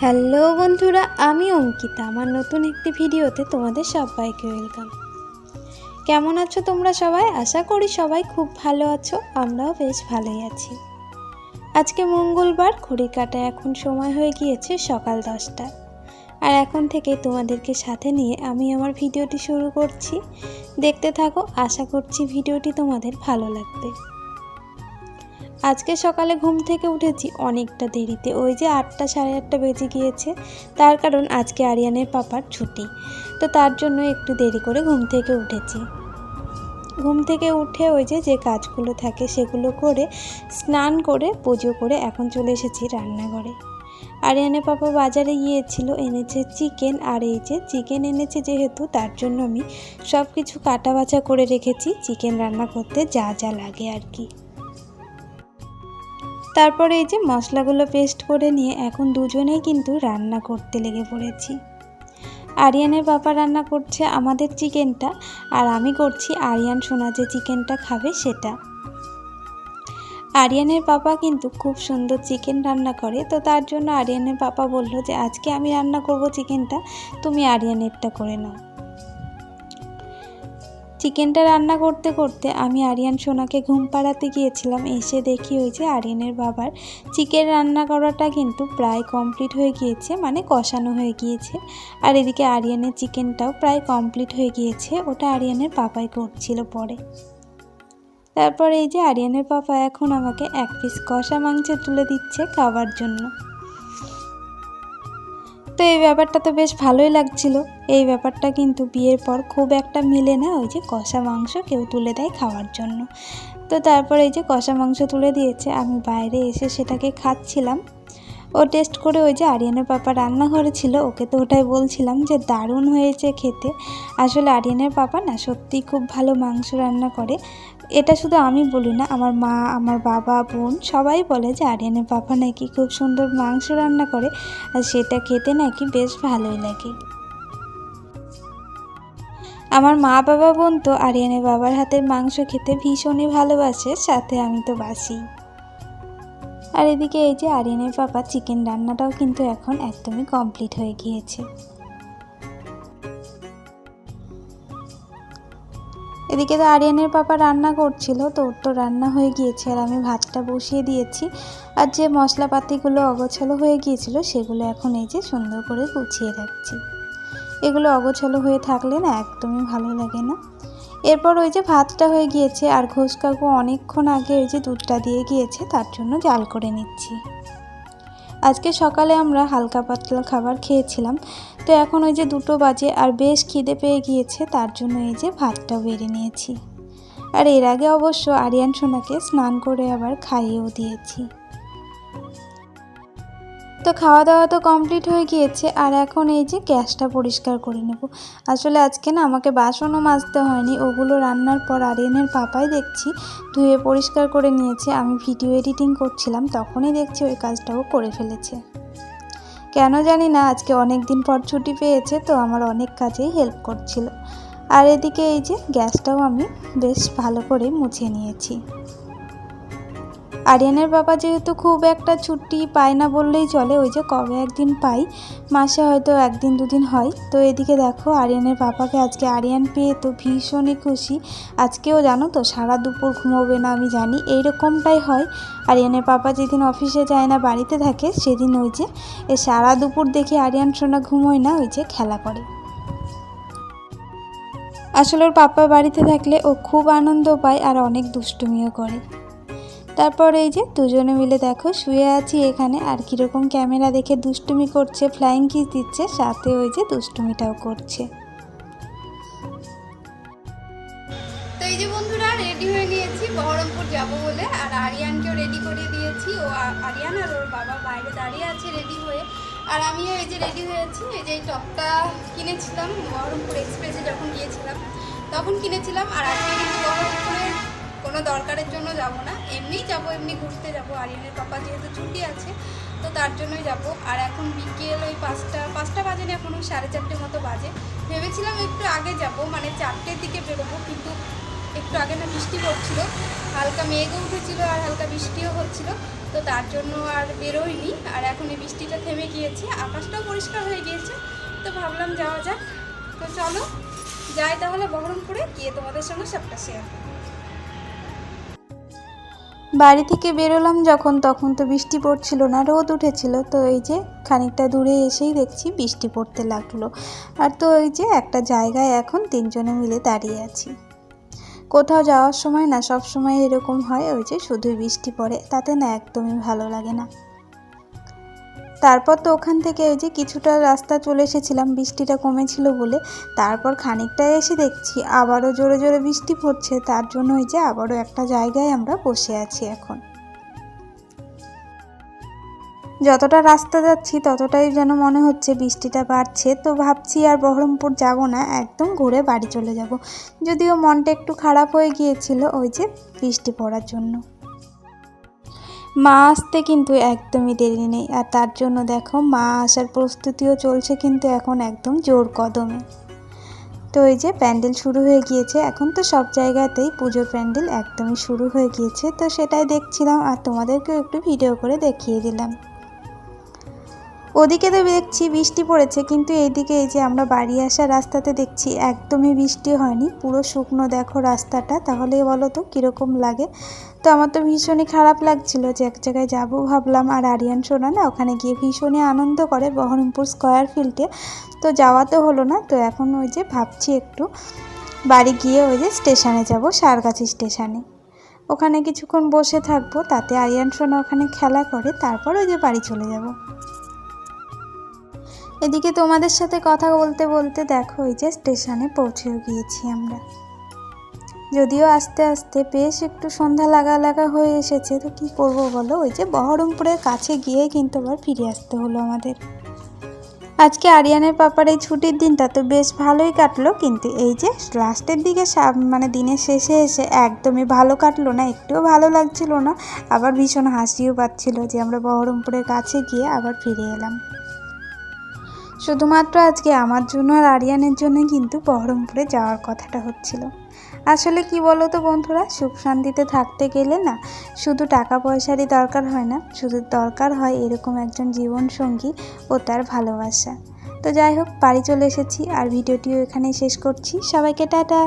Hello বন্ধুরা, আমি অঙ্কিতা। আমার নতুন একটি ভিডিওতে তোমাদের সবাইকে ওয়েলকাম কেমন আছো তোমরা সবাই? আশা করি সবাই খুব ভালো আছো, আমরাও বেশ ভালোই আছি। আজকে মঙ্গলবার, ঘড়ি কাটা এখন সময় হয়ে গিয়েছে সকাল দশটা। আর এখন থেকে তোমাদেরকে সাথে নিয়ে আমি আমার ভিডিওটি শুরু করছি। দেখতে থাকো, আশা করছি ভিডিওটি তোমাদের ভালো লাগবে। আজকে সকালে ঘুম থেকে উঠেছি অনেকটা দেরিতে। ওই যে আটটা সাড়ে আটটা বেজে গিয়েছে। তার কারণ আজকে আরিয়ানের পাপার ছুটি। তো তার জন্য একটু দেরি করে ঘুম থেকে উঠেছি। ঘুম থেকে উঠে ওই যে যে কাজগুলো থাকে সেগুলো করে স্নান করে, পুজো করে এখন চলে এসেছি রান্নাঘরে। আরিয়ানের পাপা বাজারে গিয়েছিল, এনেছে চিকেন। আর এই যে চিকেন এনেছে যেহেতু, তার জন্য আমি সব কিছু কাটা বাছা করে রেখেছি। চিকেন রান্না করতে যা যা লাগে আর কি। তারপরে এই যে মশলাগুলো পেস্ট করে নিয়ে এখন দুজনেই কিন্তু রান্না করতে লেগে পড়েছি। আরিয়ানের বাবা রান্না করছে আমাদের চিকেনটা আর আমি করছি আরিয়ান সোনা যে চিকেনটা খাবে সেটা। আরিয়ানের পাপা কিন্তু খুব সুন্দর চিকেন রান্না করে, তো তার জন্য আরিয়ানের পাপা বলল যে, আজকে আমি রান্না করব চিকেনটা, তুমি আরিয়ানেরটা করে নাও। চিকেনটা রান্না করতে করতে আমি আরিয়ান সোনাকে ঘুম পাড়াতে গিয়েছিলাম। এসে দেখি ওই যে আরিয়ানের বাবার চিকেন রান্না করাটা কিন্তু প্রায় কমপ্লিট হয়ে গিয়েছে মানে কষানো হয়ে গিয়েছে। আর এদিকে আরিয়ানের চিকেনটাও প্রায় কমপ্লিট হয়ে গিয়েছে, ওটা আরিয়ানের পাপাই করছিল পরে। তারপর এই যে আরিয়ানের পাপা এখন আমাকে এক পিস কষা মাংস তুলে দিচ্ছে খাওয়ার জন্য। তো এই ব্যাপারটা তো বেশ ভালোই লাগছিল। এই ব্যাপারটা কিন্তু বিয়ের পর খুব একটা মিলে না ওই যে কষা মাংস কেউ তুলে দেয় খাওয়ার জন্য। তো তারপর এই যে কষা মাংস তুলে দিয়েছে, আমি বাইরে এসে সেটাকে খাচ্ছিলাম। ও টেস্ট করে ওই যে আরিয়ানের পাপা রান্নাঘরে ছিল ওকে তো ওটাই বলছিলাম যে দারুণ হয়েছে খেতে। আসলে আরিয়ানের পাপা না সত্যিই খুব ভালো মাংস রান্না করে। এটা শুধু আমি বলি না, আমার মা, আমার বাবা, বোন সবাই বলে যে আরিয়ানের পাপা নাকি খুব সুন্দর মাংস রান্না করে, আর সেটা খেতে নাকি বেশ ভালোই লাগে। আমার মা, বাবা, বোন তো আরিয়ানের বাবার হাতের মাংস খেতে ভীষণই ভালোবাসে, সাথে আমি তো বাসি। আর এদিকে এই যে আরিয়ানের পাপা চিকেন রান্নাটাও কিন্তু এখন একদমই কমপ্লিট হয়ে গিয়েছে। এদিকে তো আরিয়ানের পাপা রান্না করছিল, তো ওর তো রান্না হয়ে গিয়েছে আর আমি ভাতটা বসিয়ে দিয়েছি। আর যে মশলাপাতিগুলো অগোছালো হয়ে গিয়েছিল, সেগুলো এখন এই যে সুন্দর করে গুছিয়ে রাখছি। এগুলো অগোছালো হয়ে থাকলে না একদমই ভালো লাগে না। এরপর ওই যে ভাতটা হয়ে গিয়েছে, আর ঘোষ কাকু অনেকক্ষণ আগে ওই যে দুধটা দিয়ে গিয়েছে, তার জন্য জাল করে নিচ্ছি। আজকে সকালে আমরা হালকা পাতলা খাবার খেয়েছিলাম। তো এখন ওই যে দুটো বাজে আর বেশ খিদে পেয়ে গিয়েছে, তার জন্য এই যে ভাতটাও বেড়ে নিয়েছি। আর এর আগে অবশ্য আরিয়ান সোনাকে স্নান করে আবার খাইয়েও দিয়েছি। তো খাওয়া দাওয়া তো কমপ্লিট হয়ে গিয়েছে, আর এখন এই যে গ্যাসটা পরিষ্কার করে নেব। আসলে আজকে না আমাকে বাসনও মাজতে হয়নি, ওগুলো রান্নার পর আরিয়ানের পাপাই দেখছি, ধুয়ে পরিষ্কার করে নিয়েছে। আমি ভিডিও এডিটিং করছিলাম, তখনই দেখছি ওই কাজটাও করে ফেলেছে। কেন জানি না, আজকে অনেক দিন পর ছুটি পেয়েছে, তো আমার অনেক কাজেই হেল্প করছিল। আর এদিকে এই যে গ্যাসটাও আমি বেশ ভালো করে মুছে নিয়েছি। আরিয়ানের বাবা যেহেতু খুব একটা ছুটি পায় না বললেই চলে, ওই যে কবে একদিন পাই, মাসে হয়তো একদিন দুদিন হয়। তো এদিকে দেখো, আরিয়ানের পাপাকে আজকে আরিয়ান পেয়ে তো ভীষণই খুশি। আজকেও জানো তো, সারা দুপুর ঘুমোবে না, আমি জানি। এইরকমটাই হয়। আরিয়ানের পাপা যেদিন অফিসে যায় না, বাড়িতে থাকে, সেদিন ওই যে, এ সারা দুপুর দেখে আরিয়ান সোনা ঘুমোয় না, ওই যে খেলা করে। আসলে ওর পাপা বাড়িতে থাকলে ও খুব আনন্দ পায় আর অনেক দুষ্টুমিও করে। তারপর এই যে দুজনে মিলে দেখো, শুয়ে আছি এখানে। আর কীরকম ক্যামেরা দেখে দুষ্টুমি করছে ফ্লাইং কিস দিচ্ছে, সাথে ওই যে দুষ্টুমিটাও করছে। তো এই যে বন্ধুরা রেডি হয়ে নিয়েছি, বহরমপুর যাব বলে। আর আরিয়ানকেও রেডি করিয়ে দিয়েছি। ও আরিয়ান আর ওর বাবা বাইরে দাঁড়িয়ে আছে রেডি হয়ে। আর আমিও এই যে রেডি হয়েছি এই যে এই টপটা কিনেছিলাম, বহরমপুর এক্সপ্রেসে যখন গিয়েছিলাম, তখন কিনেছিলাম। আর আজকে কিন্তু বহরমপুরের দরকারের জন্য যাব না। এমনিই যাব, এমনি ঘুরতে যাব। আরিয়ানের পাপা যেহেতু ছুটি আছে, তো তার জন্যই যাব। আর এখন বিকেল ওই পাঁচটা পাঁচটা বাজে না এখন ওই সাড়ে চারটে মতো বাজে। ভেবেছিলাম একটু আগে যাব মানে চারটের দিকে বেরোবো, কিন্তু একটু আগে না বৃষ্টি পড়ছিল। হালকা মেঘও উঠেছিল আর হালকা বৃষ্টিও হচ্ছিল, তো তার জন্য আর বেরোয়নি আর এখন এই বৃষ্টিটা থেমে গিয়েছে, আকাশটাও পরিষ্কার হয়ে গিয়েছে, তো ভাবলাম যাওয়া যাক। তো চলো, যাই তাহলে বহরমপুরে, গিয়ে তোমাদের সঙ্গে সবটা শেয়ার করব বাড়ি থেকে বেরোলাম যখন, তখন তো বৃষ্টি পড়ছিল না, রোদ উঠেছিল। তো এই যে খানিকটা দূরে এসেই দেখছি বৃষ্টি পড়তে লাগল। আর তো ওই যে একটা জায়গায় এখন তিনজনে মিলে দাঁড়িয়ে আছি। কোথাও যাওয়ার সময় না সব সময় এরকম হয় ওই যে শুধুই বৃষ্টি পড়ে, তাতে না একদমই ভালো লাগে না। তারপর তো ওখান থেকে ওই যে কিছুটা রাস্তা চলে এসেছিলাম, বৃষ্টিটা কমেছিল বলে। তারপর খানিকটা এসে দেখছি আবারও জোরে জোরে বৃষ্টি পড়ছে, তার জন্য ওই যে আবারও একটা জায়গায় আমরা বসে আছি এখন। যতটা রাস্তা যাচ্ছি ততটাই যেন মনে হচ্ছে বৃষ্টিটা বাড়ছে। তো ভাবছি আর বহরমপুর যাব না, একদম ঘুরে বাড়ি চলে যাব। যদিও মনটা একটু খারাপ হয়ে গিয়েছিল ওই যে বৃষ্টি পড়ার জন্য। মা আসতে কিন্তু একদমই দেরি নেই। আর তার জন্য দেখো, মা আসার প্রস্তুতিও চলছে কিন্তু এখন একদম জোর কদমে। তো এই যে প্যান্ডেল শুরু হয়ে গিয়েছে, এখন তো সব জায়গাতেই পুজোর প্যান্ডেল একদমই শুরু হয়ে গিয়েছে। তো সেটাই দেখছিলাম আর তোমাদেরকেও একটু ভিডিও করে দেখিয়ে দিলাম। ওদিকে তো দেখছি বৃষ্টি পড়েছে, কিন্তু এইদিকে এই যে আমরা বাড়ি আসার রাস্তাতে দেখছি একদমই বৃষ্টি হয়নি। পুরো শুকনো দেখো রাস্তাটা, তাহলে বলো তো কীরকম লাগে? তো আমার তো ভীষণই খারাপ লাগছিল যে এক জায়গায় যাব ভাবলাম, আর আরিয়ান সোনা না ওখানে গিয়ে ভীষণই আনন্দ করে বহরমপুর স্কোয়ার ফিল্ডে। তো যাওয়া তো হলো না, তো এখন ওই যে ভাবছি একটু বাড়ি গিয়ে ওই যে স্টেশনে যাব, সারগাছি স্টেশনে। ওখানে কিছুক্ষণ বসে থাকব, তাতে আরিয়ান সোনা ওখানে খেলা করে, তারপর ওই যে বাড়ি চলে যাব। এদিকে তোমাদের সাথে কথা বলতে বলতে দেখো ওই যে স্টেশনে পৌঁছেও গিয়েছি আমরা। যদিও আস্তে আস্তে বেশ একটু সন্ধ্যা লাগা লাগা হয়ে এসেছে, তো কি করব বলো? ওই যে বহরমপুরের কাছে গিয়ে কিন্তু আবার ফিরে আসতে হলো আমাদের। আজকে আরিয়ানের পাপার এই ছুটির দিনটা তো বেশ ভালোই কাটলো, কিন্তু এই যে লাস্টের দিকে মানে দিনের শেষে এসে একদমই ভালো কাটলো না, একটুও ভালো লাগছিল না। আবার ভীষণ হাসিও পাচ্ছিল যে আমরা বহরমপুরের কাছে গিয়ে আবার ফিরে এলাম। শুধুমাত্র আজকে আমার জন্য আর আরিয়ানের জন্য কিন্তু বহরমপুরে যাওয়ার কথাটা হচ্ছিল। আসলে কি বলো তো বন্ধুরা, সুখ শান্তিতে থাকতে গেলে না শুধু টাকা পয়সারই দরকার হয় না, শুধু দরকার হয় এরকম একজন জীবন সঙ্গী ও তার ভালোবাসা। তো যাই হোক, বাড়ি চলে এসেছি আর ভিডিওটিও এখানে শেষ করছি। সবাইকে টাটা।